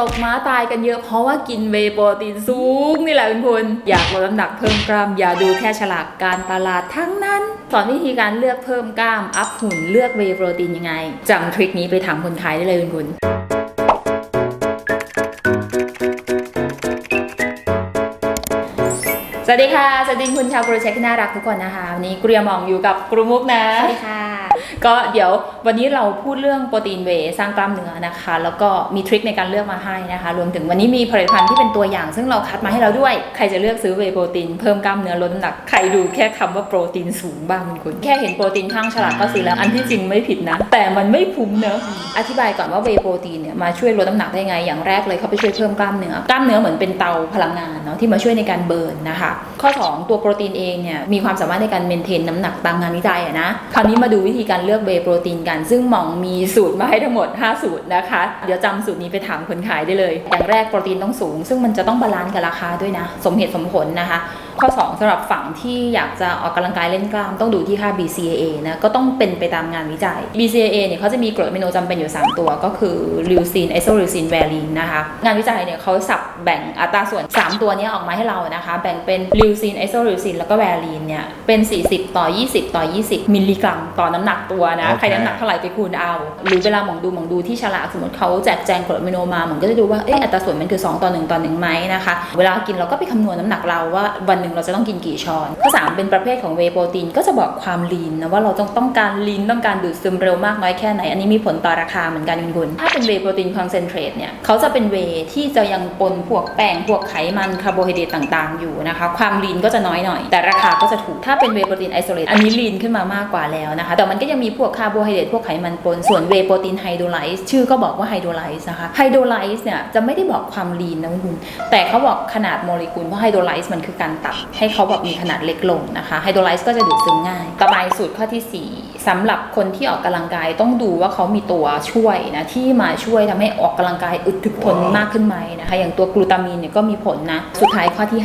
ตกม้าตายกันเยอะเพราะว่ากินเวโปรตีนสูงนี่แหละคุณคุณอยากลดน้ำหนักเพิ่มกล้าม อย่าดูแค่ฉลากการตลาดทั้งนั้น สอนวิธีการเลือกเพิ่มกล้าม อัพหุ่นเลือกเวโปรตีนยังไงจำทริคนี้ไปถามคนขายได้เลยคุณคุณสวัสดีค่ะ สวัสดีคุณชาวกรูเช็คที่น่ารักทุกคนนะคะ วันนี้เกรียมองอยู่กับกรูมุกนะ สวัสดีค่ะ ก็เดี๋ยววันนี้เราพูดเรื่องโปรตีนเวสร้างกล้ามเนื้อนะคะ แล้วก็มีทริคในการเลือกมาให้นะคะ รวมถึงวันนี้มีผลิตภัณฑ์ที่เป็นตัวอย่าง ซึ่งเราคัดมาให้เราด้วย ใครจะเลือกซื้อเวโปรตีนเพิ่มกล้ามเนื้อลดน้ำหนัก ใครดูแค่คำว่าโปรตีนสูงบ้างคุณ แค่เห็นโปรตีนข้างฉลากก็ซื้อแล้ว อันที่จริงไม่ผิดนะ แต่มันไม่คุ้มเนอะอธิบายก่อนว่าเวโปรตีนเนี่ยมาช่วยลดน้ำหนักได้ไง อย่างแรกเลยเขาไปช่วยเพิ่มกล้ามเนื้อ กล้ามเนื้อเหมือนเป็นเตาพลังงานเนาะที่มาช่วยในการเบิร์นนะคะ ข้อ 2 ตัวโปรตีนเองเนี่ยมีความสามารถในการเมนเทนน้ำหนักตามงานวิจัยอะนะ คราวนี้มาดูวิธีการเลือกเวย์โปรตีนกัน ซึ่งหม่องมีสูตรมาให้ทั้งหมด 5 สูตรนะคะ เดี๋ยวจำสูตรนี้ไปถามคนขายได้เลย อย่างแรกโปรตีนต้องสูง ซึ่งมันจะต้องบาลานซ์กับราคาด้วยนะ สมเหตุสมผลนะคะข้อ 2สำหรับฝั่งที่อยากจะออกกำลังกายเล่นกล้ามต้องดูที่ค่า BCAA นะก็ต้องเป็นไปตามงานวิจัย BCAA เนี่ยเขาจะมีกรดอะมิโนจำเป็นอยู่ 3 ตัวก็คือลิวซีนไอโซลิวซีนแวลีนนะคะงานวิจัยเนี่ยเขาสับแบ่งอัตราส่วน 3 ตัวเนี้ยออกมาให้เรานะคะ แบ่งเป็นลิวซีนไอโซลิวซีนแล้วก็แวลีนเนี่ยเป็น 40 ต่อ 20 ต่อ 20 มิลลิกรัม ต่อน้ำหนักตัวนะโอเคใครน้ำหนักเท่าไหร่ไปคูณเอา หรือเวลาหมองดูหมองดูที่ฉลากสมมติเขาแจกแจงกรดอะมิโนมาหมองก็จะดูว่าเอ๊ะอัตราส่วนมันคือ 2 ต่อ 1 ต่อ1ไหมนะคะเวลากินเราก็ไปคำนวณน้ำหนักเราว่าวันหนึ่งเราจะต้องกินกี่ช้อน ข้อ 3 เป็นประเภทของเวโปรตีนก็จะบอกความลีนนะว่าเราต้องต้องการลีนต้องการดูดซึมเร็วมากน้อยแค่ไหน อันนี้มีผลต่อราคาเหมือนกันคุณคุณถ้าเป็นเวโปรตีนคอนเซนเทรตเนี่ยเขาจะเป็นเวที่จะยังปนพวกแป้งพวกไขมันคาร์โบไฮเดรตต่างๆ อยู่นะคะ ความลีนก็จะน้อยหน่อย แต่ราคาก็จะถูกถ้าเป็นเวโปรตีนไอโซเลตอันนี้ลีนขึ้นมามากกว่าแล้วนะคะ แต่มันก็ยังมีพวกคาร์โบไฮเดรตพวกไขมันปนส่วนเวโปรตีนไฮโดรไลซ์ชื่อก็บอกว่าไฮโดรไลซ์นะคะไฮโดรไลซ์เนี่ยจะไม่ได้บอกความลีนนะคุณแต่เขาบอกขนาดโมเลกุลเพราะไฮโดรไลซ์มันคือการตัดให้เขาแบบมีขนาดเล็กลงนะคะไฮโดรไลซ์ก็จะดูดซึมง่าย ต่อไปสูตรข้อที่ 4 สำหรับคนที่ออกกำลังกายต้องดูว่าเขามีตัวช่วยนะที่มาช่วยทำให้ออกกำลังกายอึดถึกทนมากขึ้นไหมนะคะอย่างตัวกลูตามีนเนี่ยก็มีผลนะ สุดท้ายข้อที่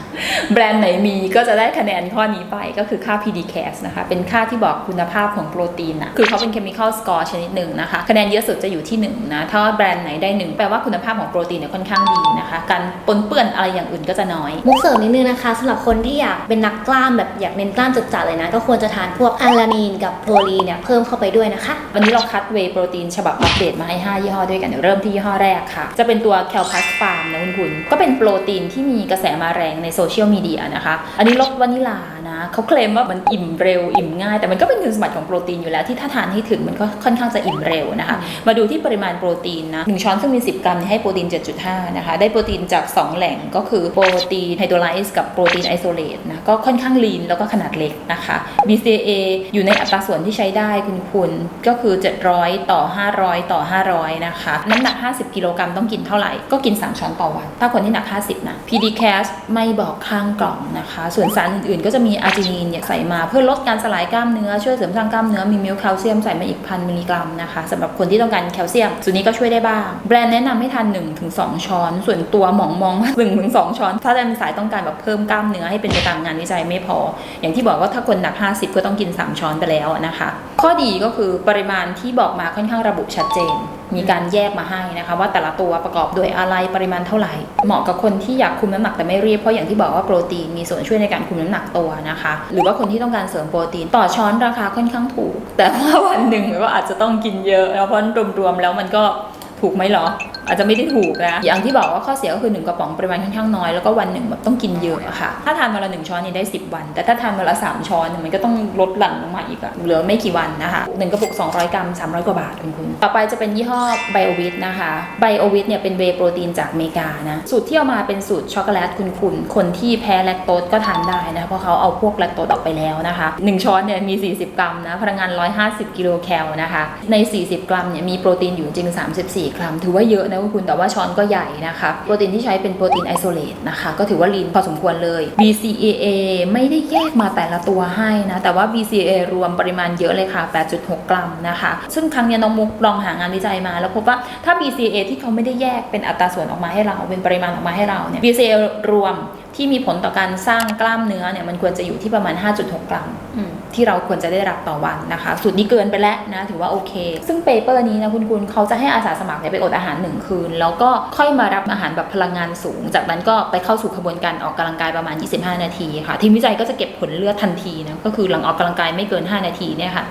5 แบรนด์ไหนมีก็จะได้คะแนนข้อนี้ไปก็คือค่า PDCAS นะคะเป็นค่าที่บอกคุณภาพของโปรตีนนะคือเขาเป็น chemical score ชนิดหนึ่งนะคะคะแนนเยอะสุดจะอยู่ที่หนึ่งนะถ้าแบรนด์ไหนได้หนึ่งแปลว่าคุณภาพของโปรตีนเนี่ยค่อนข้างดีนะคะการปนเปื้อนอะไรอย่างอื่นก็จะน้อยมุกเสริมนิดนึงนะคะสำหรับคนที่อยากเป็นนักกล้ามแบบอยากเน้นกล้ามจัดๆเลยนะก็ควรจะทานพวกอะลามีนกับโปรลีนเนี่ยเพิ่มเข้าไปด้วยนะคะ วันนี้เราคัดเวโปรตีนฉบับอัปเดตมาให้ 5 ยี่ห้อด้วยกันเดี๋ยวเริ่มที่ยี่ห้อแรกค่ะ จะเป็นตัว c a l p a s Farm นะคุณคุณก็เป็นโปรตีนที่มีกระแสมาแรงในโซเชียลมีเดียนะคะ อันนี้รสวานิลานะเขาเคลมว่ามันอิ่มเร็วอิ่มง่าย แต่มันก็เป็นคุณสมบัติของโปรตีนอยู่แล้วที่ถ้าทานให้ถึงมันก็ค่อนข้างจะอิ่มเร็วนะคะ มาดูที่ปริมาณโปรตีนนะหนึ่งช้อนซึ่งมี 10 กรัมเนี่ยให้โปรตีน 7.5 นะคะ ได้โปรตีนจาก 2 แหล่งก็คือโปรตีนไฮโดรไลซ์กับโปรตีนไอโซเลตนะก็ค่อนข้างลีนแล้วก็ขนาดเล็กนะคะ BCA อยู่ในอัตราส่วนที่ใช้ได้คุณคุณก็คือ 700 ต่อ 500 ต่อ 500 นะคะ น้ำหนัก 50 กิโลกรัมต้องกินเท่าไหร่ ก็กิน 3 ช้อนต่อวัน ถ้าคนที่หนัก 50 นะ PDCAS ไม่บอกข้างกล่องนะคะ ส่วนสารอื่นๆ ก็จะมีอาร์จินีนเนี่ยใส่มาเพื่อลดการสลายกล้ามเนื้อ ช่วยเสริมสร้างกล้ามเนื้อ มีมิลค์แคลเซียมใส่มาอีกพันมิลลิกรัมนะคะสำหรับคนที่ต้องการแคลเซียม ส่วนนี้ก็ช่วยได้บ้าง แบรนด์แนะนำให้ทาน1-2 ช้อน ส่วนตัวหมองมองว่า1-2 ช้อน ถ้าเป็นสายต้องการแบบเพิ่มกล้ามเนื้อให้เป็นไปตามงานวิจัยไม่พอ อย่างที่บอกว่าถ้าคนหนัก 50 ก็ต้องกิน 3 ช้อนไปแล้วนะคะ ข้อดีก็คือปริมาณที่บอกมาค่อนข้างระบุชัดเจน มีการแยกมาให้นะคะ ว่าแต่ละตัวประกอบด้วยอะไรปริมาณเท่าไหร่ เหมาะกับคนที่อยากคุมน้ำหนักแต่ไม่รีบเพราะอย่างที่บอกว่าโปรตีนมีส่วนช่วยในการคุมน้ำหนักตัวนะคะ หรือว่าคนที่ต้องการเสริมโปรตีนต่อช้อนราคาค่อนข้างถูก แต่ว่าวันหนึ่งก็อาจจะต้องกินเยอะนะเพราะรวมๆแล้วมันก็ถูกไหมเหรอ อาจจะไม่ได้ถูกนะอย่างที่บอกว่าข้อเสียก็คือ1กระป๋องปริมาณค่อนข้างน้อยแล้วก็วันหนึ่งแบบต้องกินเยอะอะค่ะถ้าทานวันละหนึ่งช้อนนี่ได้ 10 วัน แต่ถ้าทานวันละ3ช้อนเนี่ยมันก็ต้องลดหลั่นลงมาอีกอะเหลือไม่กี่วันนะคะหนึ่งกระปุก 200 กรัม 300 กว่าบาทคุณคุณต่อไปจะเป็นยี่ห้อไบโอวิทนะคะไบโอวิทเนี่ยเป็นเวโปรตีนจากอเมริกานะสูตรที่เอามาเป็นสูตรช็อกโกแลตคุณคุณคนที่แพ้แลคโตสก็ทานได้นะเพราะเขาเอาพวกแลคโตสออกไปแล้วนะคะหนึ่งช้อนเนี่ยมี 40 กรัมนะพลังงาน 150 กิโลแคลนะคะใน 40 กรัมเนี่ยมีโปรตีนอยู่จริง 34 กรัม ถือว่าเยอะนะคุณคุณแต่ว่าช้อนก็ใหญ่นะคะโปรตีนที่ใช้เป็นโปรตีนไอโซเลตนะคะ ก็ถือว่าลีนพอสมควรเลย BCAA ไม่ได้แยกมาแต่ละตัวให้นะ แต่ว่า BCAA รวมปริมาณเยอะเลยค่ะ 8.6 กรัมนะคะ ซึ่งครั้งนี้น้องมุกลองหางานวิจัยมา แล้วพบว่าถ้า BCAA ที่เขาไม่ได้แยกเป็นอัตราส่วนออกมาให้เราเป็นปริมาณออกมาให้เราเนี่ย BCAA รวมที่มีผลต่อการสร้างกล้ามเนื้อเนี่ยมันควรจะอยู่ที่ประมาณ 5.6 กรัมอืมที่เราควรจะได้รับต่อวันนะคะ สูตรนี้เกินไปแล้วนะถือว่าโอเค ซึ่งเปเปอร์นี้นะคุณคุณเขาจะให้อาสาสมัครเนี่ยไปอดอาหารหนึ่งคืน แล้วก็ค่อยมารับอาหารแบบพลังงานสูง จากนั้นก็ไปเข้าสู่ขบวนการออกกำลังกายประมาณ 25 นาทีค่ะ ทีมวิจัยก็จะเก็บผลเลือดทันทีนะก็คือหลังออกกำลังกายไม่เกิน 5 นาทีเนี่ยค่ะ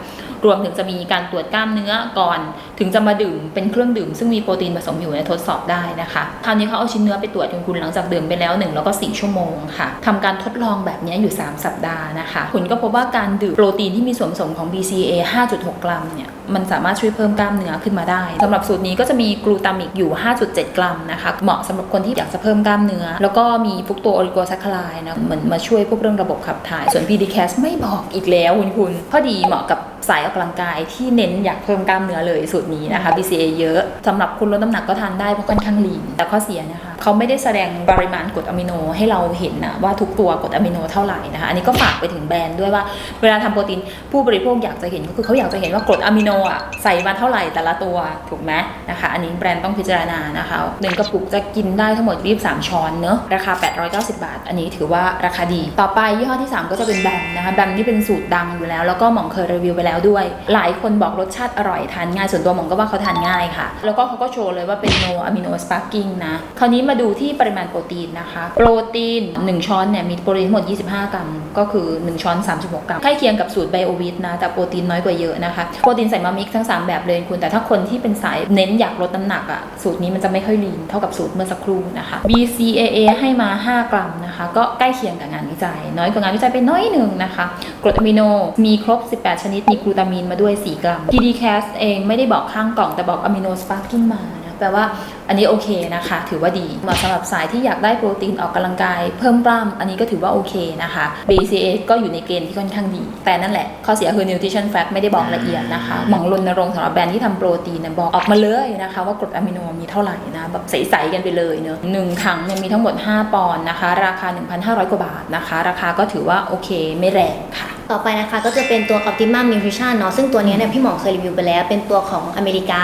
รวมถึงจะมีการตรวจกล้ามเนื้อก่อน ถึงจะมาดื่มเป็นเครื่องดื่มซึ่งมีโปรตีนผสมอยู่ในยทดสอบได้นะคะคราวนี้เขาเอาชิ้นเนื้อไปตรวจคุณคุณหลังจากดื่มไปแล้ว1แล้วก็4ชั่วโมงค่ะทำการทดลองแบบนี้อยู่ 3 สัปดาห์นะคะผลก็พบว่าการดื่มโปรตีนที่มีส่วนผสมของ BCA 5.6 กรัมเนี่ยมันสามารถช่วยเพิ่มกล้ามเนื้อขึ้นมาได้สำหรับสูตรนี้ก็จะมีกลูตามิกอยู่ 5.7 กรัมนะคะเหมาะสำหรับคนที่อยากจะเพิ่มกล้ามเนื้อ แล้วก็มีฟุกโตโอลิโกแซคคาไลนะเหมือนมาช่วยพวกเรื่องระบบขับถ่าย ส่วน PDCAS ไม่บอกอีกแล้วคุณคุณพอดีเหมาะกับสายออกกำลังกายที่เน้นอยากเพิ่มกล้ามเนื้อเลยสูตรนี้นะคะ BCA เยอะสำหรับคุณลดน้ำหนักก็ทานได้เพราะค่อนข้างลีนแต่ข้อเสียนะคะ เขาไม่ได้แสดงปริมาณกรดอะมิโนให้เราเห็นนะว่าทุกตัวกรดอะมิโนเท่าไหร่นะคะอันนี้ก็ฝากไปถึงแบรนด์ด้วยว่าเวลาทำโปรตีนผู้บริโภคอยากจะเห็นก็คือเขาอยากจะเห็นว่ากรดอะมิโนอะใส่มาเท่าไหร่แต่ละตัวถูกไหมนะคะ อันนี้แบรนด์ต้องพิจารณานะคะหนึ่งกระปุกจะกินได้ทั้งหมด 23 ช้อนเนอะราคา 890 บาท อันนี้ถือว่าราคาดี ต่อไปยี่ห้อที่ 3 ก็จะเป็นแบมนะคะแบมนี่เป็นสูตรดังอยู่แล้ว แล้วก็หม่องเคยรีวิวไปแล้วด้วย หลายคนบอกรสชาติอร่อยทานง่ายส่วนตัวหม่องก็ว่าเขาทานง่ายค่ะ แล้วก็เขาก็โชว์เลยว่าเป็น no amino sparking นะคราวนี้มาดูที่ปริมาณโปรตีนนะคะ โปรตีน 1 ช้อนเนี่ยมีโปรตีนทั้งหมด 25 กรัม ก็คือ 1 ช้อน 36 กรัมใกล้เคียงกับสูตรไบโอวิทนะแต่โปรตีนน้อยกว่าเยอะนะคะ โปรตีนใส่มามิกทั้ง 3 แบบเลยคุณ แต่ถ้าคนที่เป็นสายเน้นอยากลดน้ำหนักอะสูตรนี้มันจะไม่ค่อยลีนเท่ากับสูตรเมื่อสักครู่นะคะ BCAA ให้มา 5 กรัมนะคะ ก็ใกล้เคียงกับงานวิจัย น้อยกว่างานวิจัยไปน้อยหนึ่งนะคะกรดอะมิโนมีครบ 18 ชนิดมีกลูตามีนมาด้วย 4 กรัม PDCAS เองไม่ได้บอกข้างกล่องแต่บอกอะมิโนสปาร์กิ้งมา แปลว่าอันนี้โอเคนะคะ ถือว่าดีเหมาะสำหรับสายที่อยากได้โปรตีนออกกำลังกาย เพิ่มกล้ามอันนี้ก็ถือว่าโอเคนะคะ BCA ก็อยู่ในเกณฑ์ที่ค่อนข้างดี แต่นั่นแหละ ข้อเสียคือ nutrition fact ไม่ได้บอกละเอียดนะคะหมองรณรงค์สำหรับแบรนด์ที่ทำโปรตีนบอกออกมาเลยนะคะ ว่ากรดอะมิโนมีเท่าไหร่นะแบบใสๆกันไปเลยเนอะหนึ่งถังเนี่ยมีทั้งหมด 5 ปอนด์นะคะ ราคา 1,500 กว่าบาทนะคะ ราคาก็ถือว่าโอเคไม่แรงค่ะ ต่อไปนะคะก็จะเป็นตัว Optimum Nutrition เนาะซึ่งตัวเนี้ยเนี่ยพี่หมอเคยรีวิวไปแล้ว เป็นตัวของอเมริกา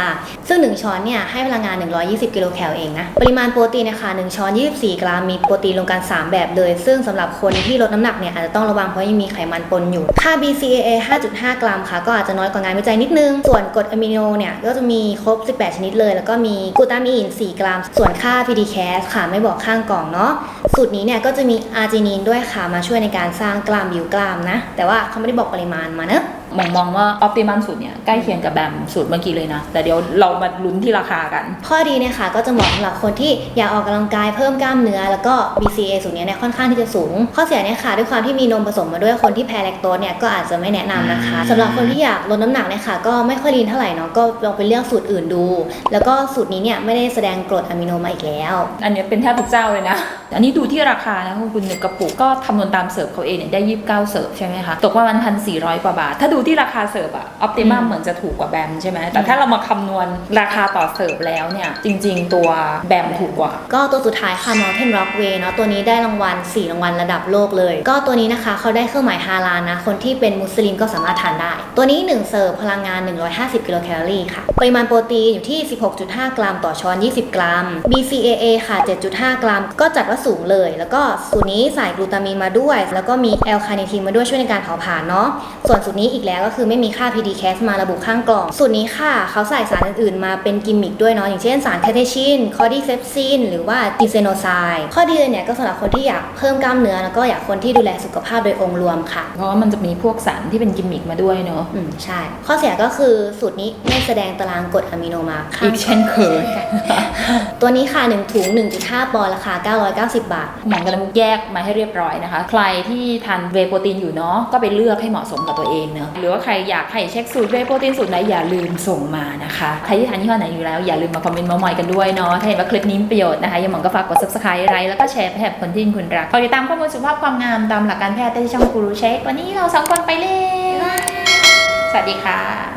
ซึ่ง 1 ช้อนเนี่ยให้พลังงาน 120 กิโลแคลเองนะ ปริมาณโปรตีนนะคะ1ช้อน 24 กรัมมีโปรตีนรวมกัน 3 แบบเลย ซึ่งสำหรับคนที่ลดน้ำหนักเนี่ยอาจจะต้องระวังเพราะยังมีไขมันปนอยู่ ค่า BCAA 5.5 กรัมค่ะก็อาจจะน้อยกว่างานวิจัยนิดนึง ส่วนกรดอะมิโนเนี่ยก็จะมีครบ 18 ชนิดเลย แล้วก็มีกลูตามีน 4 กรัม ส่วนค่า PDCAS ค่ะไม่บอกข้างกล่องเนาะสูตรนี้เนี่ยก็จะมีอาร์จินีนด้วยค่ะมาช่วยในการสร้างกล้ามบิวกล้ามนะแต่ว่าเขาไม่ได้บอกปริมาณมาเนอะ มองมองว่าออ t ติมัมสูตรเนี่ยใกล้เคียงกับแบมสูตรเมื่อกี้เลยนะ แต่เดี๋ยวเรามาลุ้นที่ราคากัน ข้อดีเนี่ยค่ะก็จะเหมาะสำหรับคนที่อยากออกกำลังกายเพิ่มกล้ามเนื้อ แล้วก็ BCA สูตรเนี้ยเนี่ยค่อนข้างที่จะสูง ข้อเสียเนี่ยค่ะด้วยความที่มีนมผสมมาด้วยคนที่แพ้แลคโตสเนี่ยก็อาจจะไม่แนะนำนะคะสำหรับคนที่อยากลดน้ำหนักเนี่ยค่ะก็ไม่ค่อยลีนเท่าไหร่เนาะก็ลองไปเลือกสูตรอื่นดู แล้วก็สูตรนี้เนี่ยไม่ได้แสดงกรดอะมิโนมาอีกแล้ว อันเนี้ยเป็นแทบทุกเจ้าเลยนะ อันนี้ดูที่ราคานะคุณหนึ่งกระปุกก็คำนวณตามเสิร์ฟเขาเองเนี่ยได้ 29 เสิร์ฟใช่ไหมคะตกประมาณพันสี่ร้อยกว่าบาทถ้าดูที่ราคาเสิร์ฟอะออ t ติมัมอืมเหมือนจะถูกกว่าแบมใช่ไหมแต่ถ้าเรามาคำนวณราคาต่อเสิร์ฟแล้วเนี่ย จริง ๆ ตัวแบมถูกกว่า ก็ตัวสุดท้ายค่ะ Mountain Rockway เนาะตัวนี้ได้รางวัล 4 รางวัลระดับโลกเลย ก็ตัวนี้นะคะเขาได้เครื่องหมายฮาลาลนะ คนที่เป็นมุสลิมก็สามารถทานได้ ตัวนี้ 1 เสิร์ฟพลังงาน 150 กิโลแคลอรี่ค่ะปริมาณโปรตีนอยู่ที่ 16.5 กรัมต่อช้อน 20 กรัม BCAA ค่ะ 7.5 กรัม ก็จัดว่าสูงเลย แล้วก็สูตรนี้ใส่กลูตามีนมาด้วย แล้วก็มีแอลคาเนทีนมาด้วยช่วยในการเผาผลาญเนาะส่วนสูตรนี้อีกแล้วก็คือไม่มีค่า PDCAS มาระบุข้างกล่อง สูตรนี้ค่ะ เขาใส่สารอื่นๆ มาเป็นกิมมิคด้วยเนาะอย่างเช่นสารแคเทชินคอร์ดิเซปซินหรือว่าดิเซโนไซด์ข้อดีเลยเนี่ยก็สำหรับคนที่อยากเพิ่มกล้ามเนื้อแล้วก็อยากคนที่ดูแลสุขภาพโดยองค์รวมค่ะ เพราะว่ามันจะมีพวกสารที่เป็นกิมมิคมาด้วยเนอะอืมใช่ ข้อเสียก็คือสูตรนี้ไม่แสดงตารางกรดอะมิโนมาข้าอีงกเช่นเคย ตัวนี้ค่ะ1ถุง 1.5 ปอนด์ราคา 990 บาท หมองกำลังแยกมาให้เรียบร้อยนะคะ ใครที่ทานเวย์โปรตีนอยู่เนาะก็ไปเลือกให้เหมาะสมกับตัวเองเนาะหรือว่าใครอยากให้เช็คสูตรเวโปรตีนสูตรไหนอย่าลืมส่งมานะคะใครที่ทานยี่ห้อไหนอยู่แล้วอย่าลืมมาคอมเมนต์มาหมอยกันด้วยเนาะถ้าเห็นว่าคลิปนี้มีประโยชน์นะคะอย่าหมองก็ฝากกด subscribe ไลค์แล้วก็แชร์ไปให้คนที่คุณรักคอยติดตามข้อมูลสุขภาพความงามตามหลักการแพทย์ได้ที่ช่องกูรูเช็ควันนี้เราสองคนไปเลยสวัสดีค่ะ